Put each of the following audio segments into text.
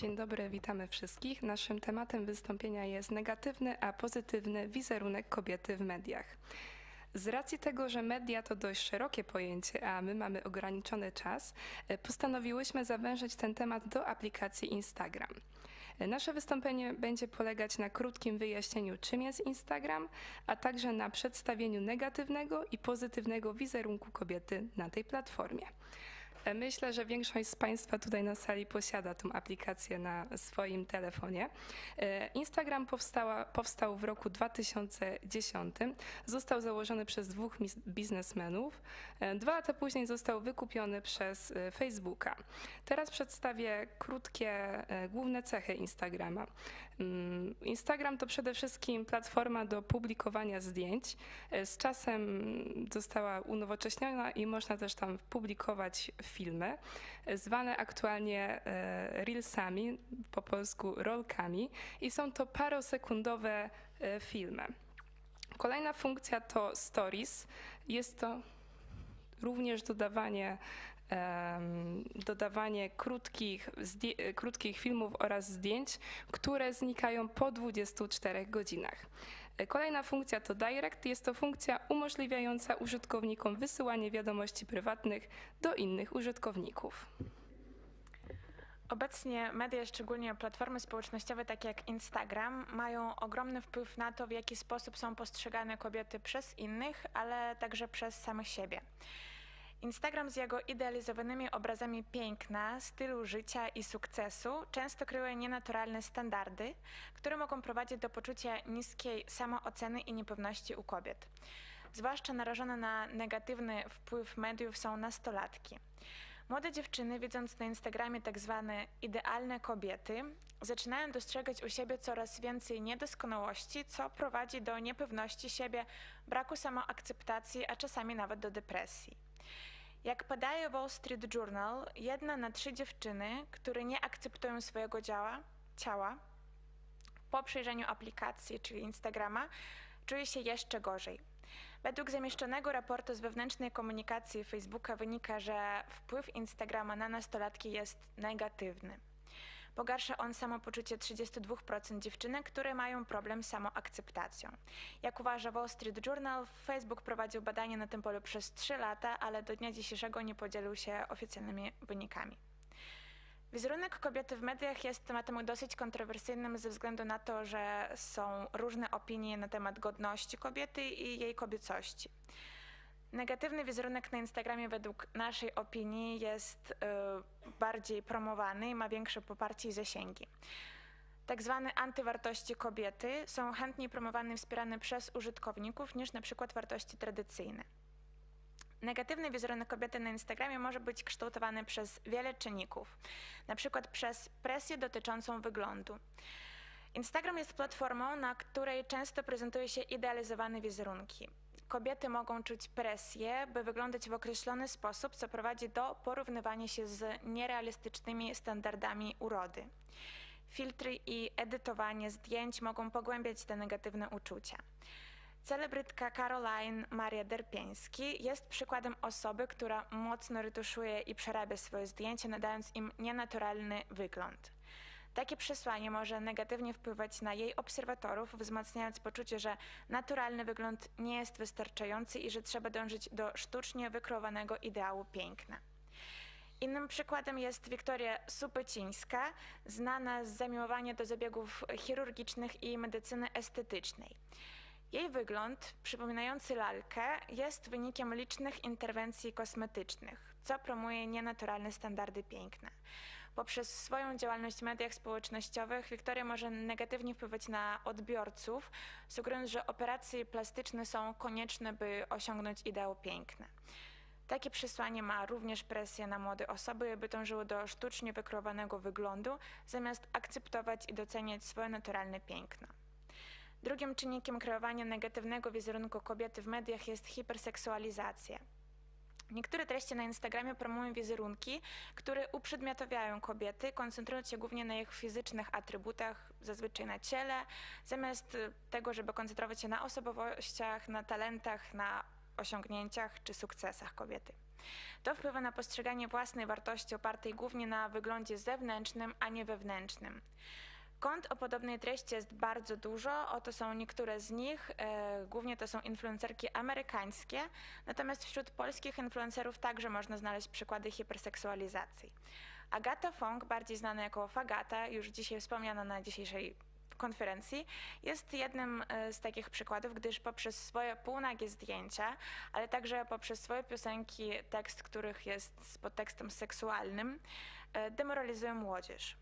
Dzień dobry, witamy wszystkich. Naszym tematem wystąpienia jest negatywny, a pozytywny wizerunek kobiety w mediach. Z racji tego, że media to dość szerokie pojęcie, a my mamy ograniczony czas, e, postanowiłyśmy zawężyć ten temat do aplikacji Instagram. E, Nasze wystąpienie będzie polegać na krótkim wyjaśnieniu, czym jest Instagram, a także na przedstawieniu negatywnego i pozytywnego wizerunku kobiety na tej platformie. E, Myślę, że większość z Państwa tutaj na sali posiada tą aplikację na swoim telefonie. E, Instagram powstała, powstał w roku 2010. Został założony przez dwóch biznesmenów. E, Dwa lata później został wykupiony przez Facebooka. Teraz przedstawię krótkie główne cechy Instagrama. Mm, Instagram to przede wszystkim platforma do publikowania zdjęć. Z czasem została unowocześniona i można też tam publikować filmy, e, zwane aktualnie e, reelsami, po polsku rolkami i są to parosekundowe e, filmy. Kolejna funkcja to stories. Jest to również dodawanie, dodawanie krótkich, krótkich filmów oraz zdjęć, które znikają po 24 godzinach. Kolejna funkcja to Direct. Jest to funkcja umożliwiająca użytkownikom wysyłanie wiadomości prywatnych do innych użytkowników. Obecnie media, szczególnie platformy społecznościowe takie jak Instagram, mają ogromny wpływ na to, w jaki sposób są postrzegane kobiety przez innych, ale także przez samych siebie. Instagram z jego idealizowanymi obrazami piękna, stylu życia i sukcesu często kryje nienaturalne standardy, które mogą prowadzić do poczucia niskiej samooceny i niepewności u kobiet. Zwłaszcza narażone na negatywny wpływ mediów są nastolatki. Młode dziewczyny, widząc na Instagramie tak zwane idealne kobiety, zaczynają dostrzegać u siebie coraz więcej niedoskonałości, co prowadzi do niepewności siebie, braku samoakceptacji, a czasami nawet do depresji. Jak podaje Wall Street Journal, jedna na trzy dziewczyny, które nie akceptują swojego działa, ciała, po przejrzeniu aplikacji, czyli Instagrama, czuje się jeszcze gorzej. Według zamieszczonego raportu z wewnętrznej komunikacji Facebooka wynika, że wpływ Instagrama na nastolatki jest negatywny. Pogarsza on samopoczucie 32% dziewczynek, które mają problem z samoakceptacją. Jak uważa Wall Street Journal, Facebook prowadził badanie na tym polu przez 3 lata, ale do dnia dzisiejszego nie podzielił się oficjalnymi wynikami. Wizerunek kobiety w mediach jest tematem dosyć kontrowersyjnym ze względu na to, że są różne opinie na temat godności kobiety i jej kobiecości. Negatywny wizerunek na Instagramie według naszej opinii jest y, bardziej promowany i ma większe poparcie i zasięgi. Tak zwane antywartości kobiety są chętniej promowane i wspierane przez użytkowników niż na przykład wartości tradycyjne. Negatywny wizerunek kobiety na Instagramie może być kształtowany przez wiele czynników, na przykład przez presję dotyczącą wyglądu. Instagram jest platformą, na której często prezentuje się idealizowane wizerunki. Kobiety mogą czuć presję, by wyglądać w określony sposób, co prowadzi do porównywania się z nierealistycznymi standardami urody. Filtry i edytowanie zdjęć mogą pogłębiać te negatywne uczucia. Celebrytka Caroline Maria Derpieński jest przykładem osoby, która mocno retuszuje i przerabia swoje zdjęcia, nadając im nienaturalny wygląd. Takie przesłanie może negatywnie wpływać na jej obserwatorów, wzmacniając poczucie, że naturalny wygląd nie jest wystarczający i że trzeba dążyć do sztucznie wykreowanego ideału piękna. Innym przykładem jest Wiktoria Supycińska, znana z zamiłowania do zabiegów chirurgicznych i medycyny estetycznej. Jej wygląd, przypominający lalkę, jest wynikiem licznych interwencji kosmetycznych, co promuje nienaturalne standardy piękna. Poprzez swoją działalność w mediach społecznościowych Wiktoria może negatywnie wpływać na odbiorców, sugerując, że operacje plastyczne są konieczne, by osiągnąć ideał piękna. Takie przesłanie ma również presję na młode osoby, by dążyły do sztucznie wykreowanego wyglądu, zamiast akceptować i doceniać swoje naturalne piękno. Drugim czynnikiem kreowania negatywnego wizerunku kobiety w mediach jest hiperseksualizacja. Niektóre treści na Instagramie promują wizerunki, które uprzedmiotawiają kobiety, koncentrując się głównie na ich fizycznych atrybutach, zazwyczaj na ciele, zamiast y, tego, żeby koncentrować się na osobowościach, na talentach, na osiągnięciach czy sukcesach kobiety. To wpływa na postrzeganie własnej wartości opartej głównie na wyglądzie zewnętrznym, a nie wewnętrznym. Kont o podobnej treści jest bardzo dużo, oto są niektóre z nich, e, głównie to są influencerki amerykańskie, natomiast wśród polskich influencerów także można znaleźć przykłady hiperseksualizacji. Agata Fong, bardziej znana jako Fagata, już dzisiaj wspomniana na dzisiejszej konferencji, jest jednym e, z takich przykładów, gdyż poprzez swoje półnagie zdjęcia, ale także poprzez swoje piosenki, tekst których jest z podtekstem seksualnym, e, demoralizuje młodzież.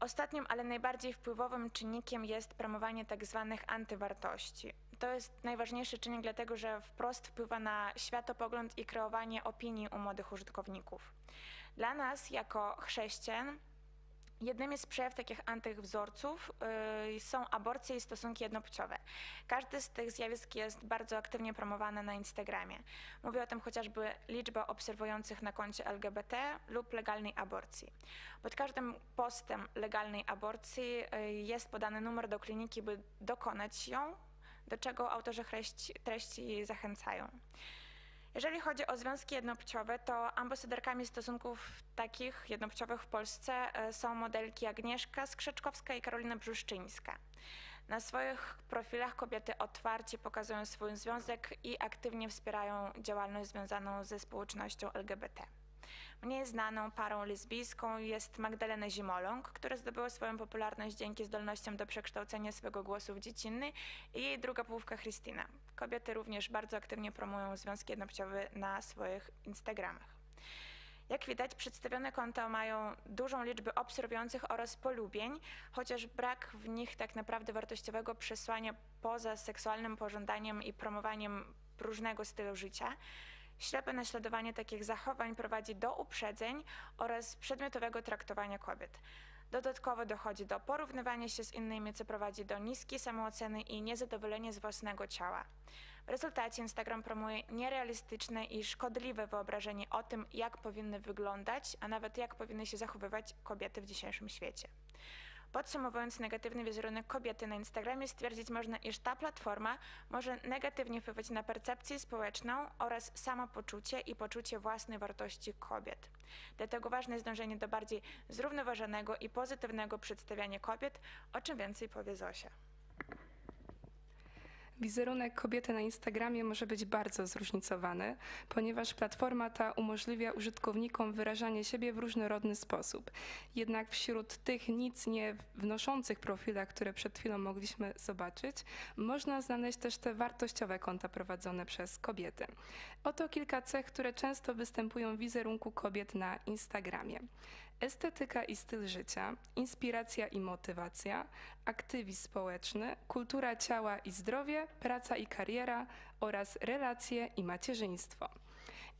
Ostatnim, ale najbardziej wpływowym czynnikiem jest promowanie tak zwanych antywartości. To jest najważniejszy czynnik, dlatego że wprost wpływa na światopogląd i kreowanie opinii u młodych użytkowników. Dla nas, jako chrześcijan, jednymi z przejaw takich antywzorców yy, są aborcje i stosunki jednopłciowe. Każdy z tych zjawisk jest bardzo aktywnie promowany na Instagramie. Mówi o tym chociażby liczba obserwujących na koncie LGBT lub legalnej aborcji. Pod każdym postem legalnej aborcji yy, jest podany numer do kliniki, by dokonać ją, do czego autorzy treści zachęcają. Jeżeli chodzi o związki jednopłciowe, to ambasadorkami stosunków takich jednopłciowych w Polsce e, są modelki Agnieszka Skrzeczkowska i Karolina Brzuszczyńska. Na swoich profilach kobiety otwarcie pokazują swój związek i aktywnie wspierają działalność związaną ze społecznością LGBT. Mniej znaną parą lesbijską jest Magdalena Zimoląg, która zdobyła swoją popularność dzięki zdolnościom do przekształcenia swego głosu w dziecinny i jej druga połówka Christina. Kobiety również bardzo aktywnie promują związki jednopłciowe na swoich Instagramach. Jak widać, przedstawione konta mają dużą liczbę obserwujących oraz polubień, chociaż brak w nich tak naprawdę wartościowego przesłania poza seksualnym pożądaniem i promowaniem różnego stylu życia. Ślepe naśladowanie takich zachowań prowadzi do uprzedzeń oraz przedmiotowego traktowania kobiet. Dodatkowo dochodzi do porównywania się z innymi, co prowadzi do niskiej samooceny i niezadowolenia z własnego ciała. W rezultacie Instagram promuje nierealistyczne i szkodliwe wyobrażenie o tym, jak powinny wyglądać, a nawet jak powinny się zachowywać kobiety w dzisiejszym świecie. Podsumowując negatywny wizerunek kobiety na Instagramie, stwierdzić można, iż ta platforma może negatywnie wpływać na percepcję społeczną oraz samopoczucie i poczucie własnej wartości kobiet. Dlatego ważne jest dążenie do bardziej zrównoważonego i pozytywnego przedstawiania kobiet, o czym więcej powie Zosia. Wizerunek kobiety na Instagramie może być bardzo zróżnicowany, ponieważ platforma ta umożliwia użytkownikom wyrażanie siebie w różnorodny sposób. Jednak wśród tych nic nie wnoszących profilach, które przed chwilą mogliśmy zobaczyć, można znaleźć też te wartościowe konta prowadzone przez kobiety. Oto kilka cech, które często występują w wizerunku kobiet na Instagramie. Estetyka i styl życia, inspiracja i motywacja, aktywizm społeczny, kultura ciała i zdrowie, praca i kariera oraz relacje i macierzyństwo.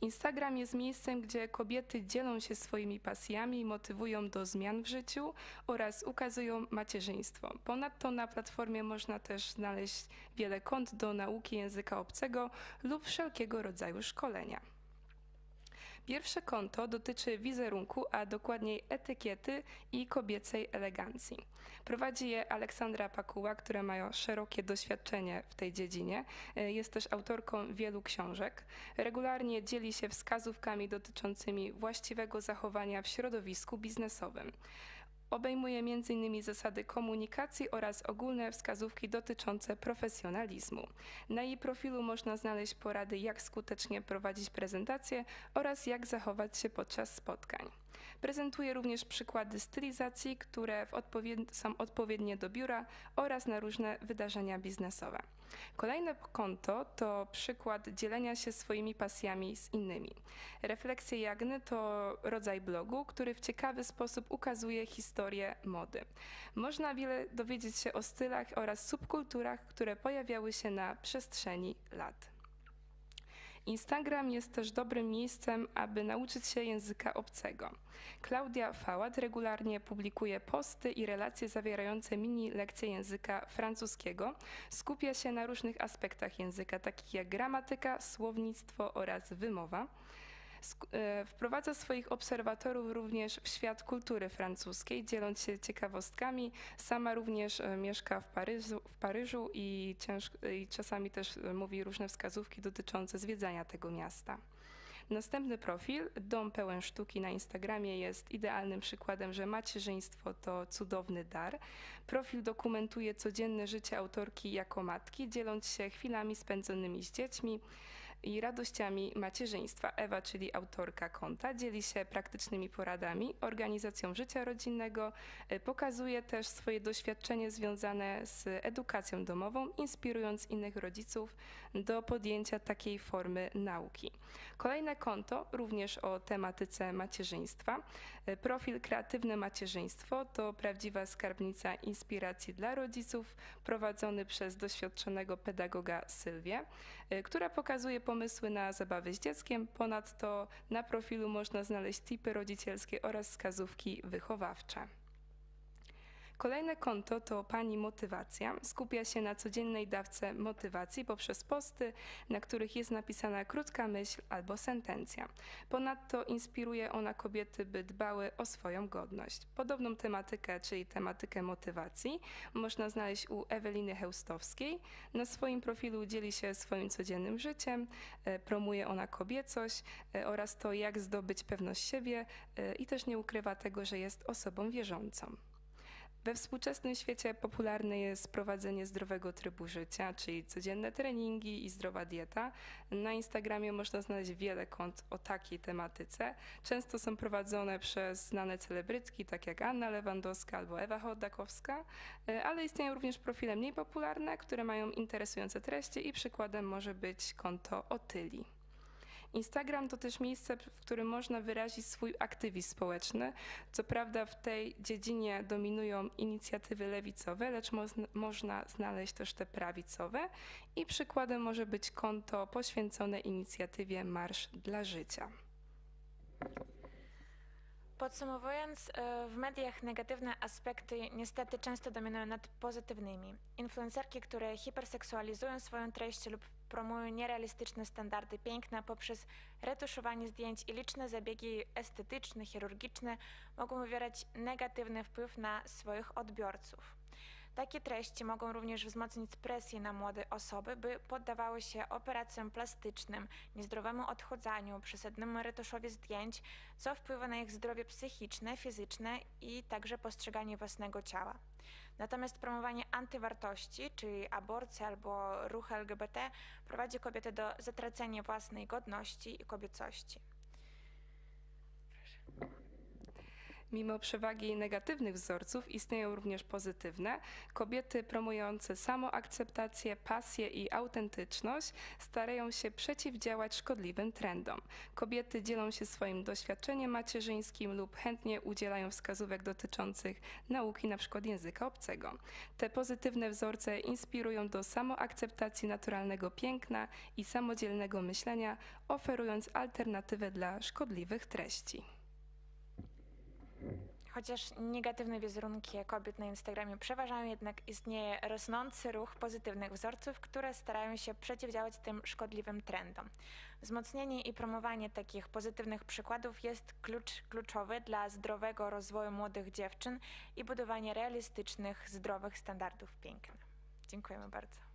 Instagram jest miejscem, gdzie kobiety dzielą się swoimi pasjami, motywują do zmian w życiu oraz ukazują macierzyństwo. Ponadto na platformie można też znaleźć wiele kont do nauki języka obcego lub wszelkiego rodzaju szkolenia. Pierwsze konto dotyczy wizerunku, a dokładniej etykiety i kobiecej elegancji. Prowadzi je Aleksandra Pakuła, która ma szerokie doświadczenie w tej dziedzinie. E, Jest też autorką wielu książek. Regularnie dzieli się wskazówkami dotyczącymi właściwego zachowania w środowisku biznesowym. Obejmuje m.in. zasady komunikacji oraz ogólne wskazówki dotyczące profesjonalizmu. Na jej profilu można znaleźć porady, jak skutecznie prowadzić prezentacje oraz jak zachować się podczas spotkań. Prezentuje również przykłady stylizacji, które odpowied- są odpowiednie do biura oraz na różne wydarzenia biznesowe. Kolejne konto to przykład dzielenia się swoimi pasjami z innymi. Refleksje Jagny to rodzaj blogu, który w ciekawy sposób ukazuje historię mody. Można wiele dowiedzieć się o stylach oraz subkulturach, które pojawiały się na przestrzeni lat. Instagram jest też dobrym miejscem, aby nauczyć się języka obcego. Klaudia Fałat regularnie publikuje posty i relacje zawierające mini lekcje języka francuskiego. Skupia się na różnych aspektach języka, takich jak gramatyka, słownictwo oraz wymowa. E, Wprowadza swoich obserwatorów również w świat kultury francuskiej, dzieląc się ciekawostkami. Sama również e, mieszka w Paryżu, w Paryżu i, i czasami też e, mówi różne wskazówki dotyczące zwiedzania tego miasta. Następny profil, Dom pełen sztuki na Instagramie jest idealnym przykładem, że macierzyństwo to cudowny dar. Profil dokumentuje codzienne życie autorki jako matki, dzieląc się chwilami spędzonymi z dziećmi i radościami macierzyństwa. Ewa, czyli autorka konta, dzieli się praktycznymi poradami, organizacją życia rodzinnego, e, pokazuje też swoje doświadczenie związane z edukacją domową, inspirując innych rodziców do podjęcia takiej formy nauki. Kolejne konto, również o tematyce macierzyństwa. E, Profil Kreatywne Macierzyństwo to prawdziwa skarbnica inspiracji dla rodziców, prowadzony przez doświadczonego pedagoga Sylwię, e, która pokazuje pomysły na zabawy z dzieckiem. Ponadto na profilu można znaleźć tipy rodzicielskie oraz wskazówki wychowawcze. Kolejne konto to Pani Motywacja. Skupia się na codziennej dawce motywacji poprzez posty, na których jest napisana krótka myśl albo sentencja. Ponadto inspiruje ona kobiety, by dbały o swoją godność. Podobną tematykę, czyli tematykę motywacji, można znaleźć u Eweliny Heustowskiej. Na swoim profilu dzieli się swoim codziennym życiem, e, promuje ona kobiecość e, oraz to, jak zdobyć pewność siebie e, i też nie ukrywa tego, że jest osobą wierzącą. We współczesnym świecie popularne jest prowadzenie zdrowego trybu życia, czyli codzienne treningi i zdrowa dieta. Na Instagramie można znaleźć wiele kont o takiej tematyce. Często są prowadzone przez znane celebrytki, tak jak Anna Lewandowska albo Ewa Chodakowska, e, ale istnieją również profile mniej popularne, które mają interesujące treści i przykładem może być konto Otyli. Instagram to też miejsce, w którym można wyrazić swój aktywizm społeczny. Co prawda w tej dziedzinie dominują inicjatywy lewicowe, lecz mo- można znaleźć też te prawicowe i przykładem może być konto poświęcone inicjatywie Marsz dla Życia. Podsumowując, e, w mediach negatywne aspekty niestety często dominują nad pozytywnymi. Influencerki, które hiperseksualizują swoją treść lub promują nierealistyczne standardy piękna poprzez retuszowanie zdjęć i liczne zabiegi estetyczne, chirurgiczne, mogą wywierać negatywny wpływ na swoich odbiorców. Takie treści mogą również wzmocnić presję na młode osoby, by poddawały się operacjom plastycznym, niezdrowemu odchudzaniu, przesadnemu retuszowi zdjęć, co wpływa na ich zdrowie psychiczne, fizyczne i także postrzeganie własnego ciała. Natomiast promowanie antywartości, czyli aborcja albo ruch LGBT, prowadzi kobiety do zatracenia własnej godności i kobiecości. Mimo przewagi negatywnych wzorców istnieją również pozytywne. Kobiety promujące samoakceptację, pasję i autentyczność starają się przeciwdziałać szkodliwym trendom. Kobiety dzielą się swoim doświadczeniem macierzyńskim lub chętnie udzielają wskazówek dotyczących nauki np. języka obcego. Te pozytywne wzorce inspirują do samoakceptacji naturalnego piękna i samodzielnego myślenia, oferując alternatywę dla szkodliwych treści. Chociaż negatywne wizerunki kobiet na Instagramie przeważają, jednak istnieje rosnący ruch pozytywnych wzorców, które starają się przeciwdziałać tym szkodliwym trendom. Wzmocnienie i promowanie takich pozytywnych przykładów jest klucz, kluczowy dla zdrowego rozwoju młodych dziewczyn i budowania realistycznych, zdrowych standardów piękna. Dziękujemy bardzo.